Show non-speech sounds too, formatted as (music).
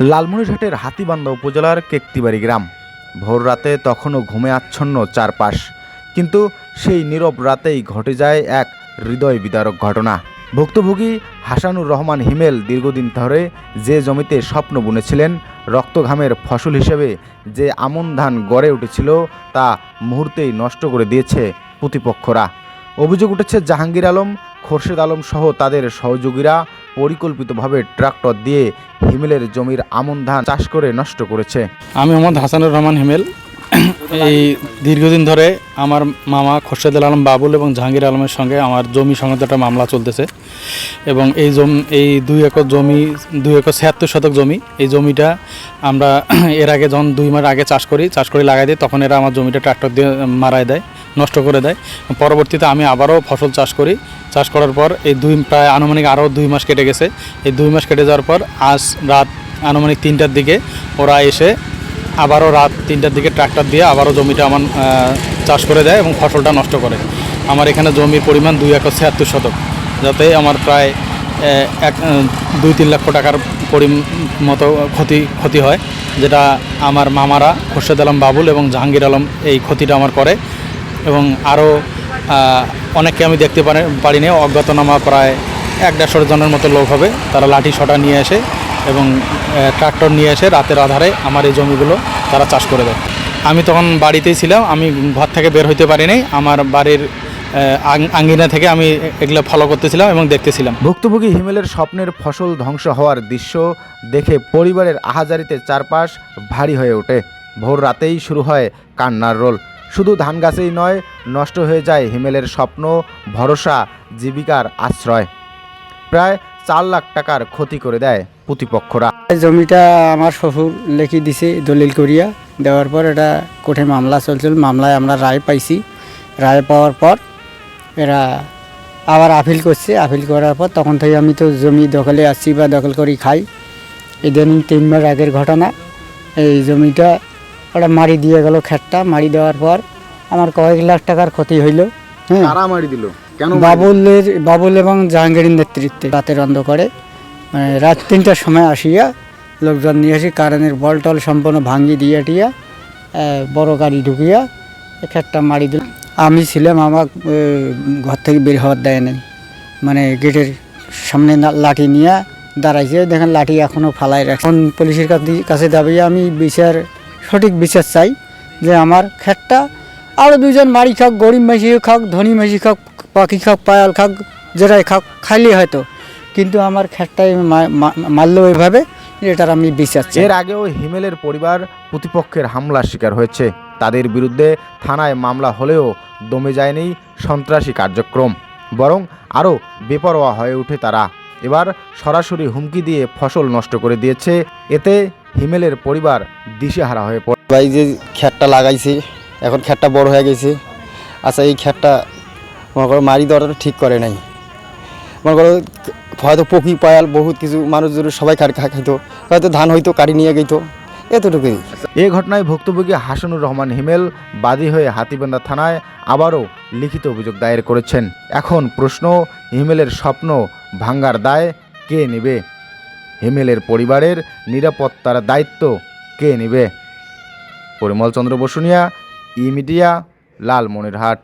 লালমনিরহাটের হাতিবান্ধা উপজেলার কেকতিবাড়ি গ্রাম। ভোর রাতে তখনও ঘুমে আচ্ছন্ন চারপাশ। কিন্তু সেই নীরব রাতেই ঘটে যায় এক হৃদয় বিদারক ঘটনা। ভুক্তভোগী হাসানুর রহমান হিমেল দীর্ঘদিন ধরে যে জমিতে স্বপ্ন বুনেছিলেন, রক্তঘামের ফসল হিসেবে যে আমন ধান গড়ে উঠেছিল, তা মুহূর্তেই নষ্ট করে দিয়েছে প্রতিপক্ষরা। অভিযোগ উঠেছে জাহাঙ্গীর আলম খোরশেদ আলম সহ তাদের সহযোগীরা পরিকল্পিতভাবে ট্রাক্টর দিয়ে হিমেলের জমির আমন ধান চাষ করে নষ্ট করেছে। আমি মোহাম্মদ হাসানুর রহমান হিমেল। এই দীর্ঘদিন ধরে আমার মামা খোরশেদ আলম বাবুল এবং জাহাঙ্গীর আলমের সঙ্গে আমার জমি সংক্রান্ত একটা মামলা চলতেছে এবং এই জম, এই দুই একর জমি, দুই একর ছিয়াত্তর শতক জমি, এই জমিটা আমরা (clears throat) এর আগে যখন দুই মাস আগে চাষ করি, চাষ করে লাগাই দিই, তখন এরা আমার জমিটা ট্রাক্টর দিয়ে মারাই দেয়। নষ্ট করে দেয়। পরবর্তীতে আমি আবারও ফসল চাষ করি। চাষ করার পর এই দুই, প্রায় আনুমানিক আরও দুই মাস কেটে গেছে। এই দুই মাস কেটে যাওয়ার পর আজ রাত আনুমানিক তিনটার দিকে ওরা এসে আবারও রাত তিনটার দিকে ট্রাক্টর দিয়ে আবারও জমিটা আমার চাষ করে দেয় এবং ফসলটা নষ্ট করে। আমার এখানে জমির পরিমাণ দুই একর ছিয়াত্তর শতক। যাতে আমার প্রায় এক দুই, তিন লক্ষ টাকার পরি মতো ক্ষতি ক্ষতি হয়। যেটা আমার মামারা খোরশেদ আলম বাবুল এবং জাহাঙ্গীর আলম এই ক্ষতিটা আমার করে। এবং আরও অনেককে আমি দেখতে পারি, পারিনি। অজ্ঞাতনামা প্রায় এক দেড়শো জনের মতো লোক হবে। তারা লাঠি শটা নিয়ে এসে এবং ট্রাক্টর নিয়ে এসে রাতের আধারে আমার এই জমিগুলো তারা চাষ করে দেয়। আমি তখন বাড়িতেই ছিলাম। আমি ঘর থেকে বের হইতে পারিনি। আমার বাড়ির আঙ্গিনা থেকে আমি এগুলো ফলো করতেছিলাম এবং দেখতেছিলাম। ভুক্তভোগী হিমেলের স্বপ্নের ফসল ধ্বংস হওয়ার দৃশ্য দেখে পরিবারের আহাজারিতে চারপাশ ভারী হয়ে ওঠে। ভোর রাতেই শুরু হয় কান্নার রোল। শুধু ধান গাছেই নয়, নষ্ট হয়ে যায় হিমেলের স্বপ্ন, ভরসা, জীবিকার আশ্রয়। প্রায় চার লাখ টাকার ক্ষতি করে দেয় প্রতিপক্ষরা। জমিটা আমার শ্বশুর লেখি দিছে দলিল করিয়া। দেওয়ার পর এটা কোর্টে মামলা চলছিল, মামলায় আমরা রায় পাইছি। রায় পাওয়ার পর এরা আবার আপিল করছে। আপিল করার পর তখন থেকে আমি তো জমি দখলে আসছি বা দখল করি খাই। ইদানিং তিন মাস আগের ঘটনা। এই জমিটা ওটা মারি দিয়ে গেল খেটটা মারি দেওয়ার পর আমার কয়েক লাখ টাকার ক্ষতি হইল। কারা মারি দিল? কেন বাবুলের বাবুল এবং জাহাঙ্গীরের নেতৃত্বে রাতের অন্ধকারে মানে রাত তিনটার সময় আসিয়া লোকজন নিয়ে আসি কারেন্টের বল টল সম্পূর্ণ ভাঙি দিয়ে টিয়া বড় গাড়ি ঢুকিয়া একটা মারি দিল। আমি ছিলাম আমার ঘর থেকে বের হওয়ার দেয় নাই। মানে গেটের সামনে লাঠি নিয়ে দাঁড়াইছে। দেখেন লাঠি এখনও ফালাই রাখছে। এখন পুলিশের কাছে- কাছে দাবি আমি বিচার সঠিক বিচার চাই যে আমার ক্ষেতটা আরও দুজন মারি খাক, গরিব মাসি খাক, ধনী মেশি খাক, পাখি খাক, পায়াল খাক যেটাই খাক খাইলে হয়তো। কিন্তু আমার ক্ষেতটাই মারলো এভাবে এটার আমি বিচার এর আগেও হিমেলের পরিবার প্রতিপক্ষের হামলার শিকার হয়েছে। তাদের বিরুদ্ধে থানায় মামলা হলেও দমে যায়নি সন্ত্রাসী কার্যক্রম, বরং আরও বেপরোয়া হয়ে ওঠে তারা। এবার সরাসরি হুমকি দিয়ে ফসল নষ্ট করে দিয়েছে। এতে হিমেলের পরিবার দিশেহারা হয়ে পড়ে। ভাই যে খ্যাটটা লাগাইছি এখন খ্যাটটা বড় হয়ে গেছে। আচ্ছা এই খ্যাটটা মনে করো মারি দেওয়াটা ঠিক করে নাই। মনে করো হয়তো পকি পায়াল বহুত কিছু মানুষ জোরে সবাই খার খা খাইতো। হয়তো ধান হয়তো কাটি নিয়ে গেত এতটুকুই। এ ঘটনায় ভুক্তভোগী হাসানুর রহমান হিমেল বাদী হয়ে হাতিবান্ধা থানায় আবারও লিখিত অভিযোগ দায়ের করেছেন। এখন প্রশ্ন হিমেলের স্বপ্ন ভাঙ্গার দায় কে নেবে? হিমেলের পরিবারের নিরাপত্তার দায়িত্ব কে নেবে? Parimal Chandra Basunia e media Lalmonirhat.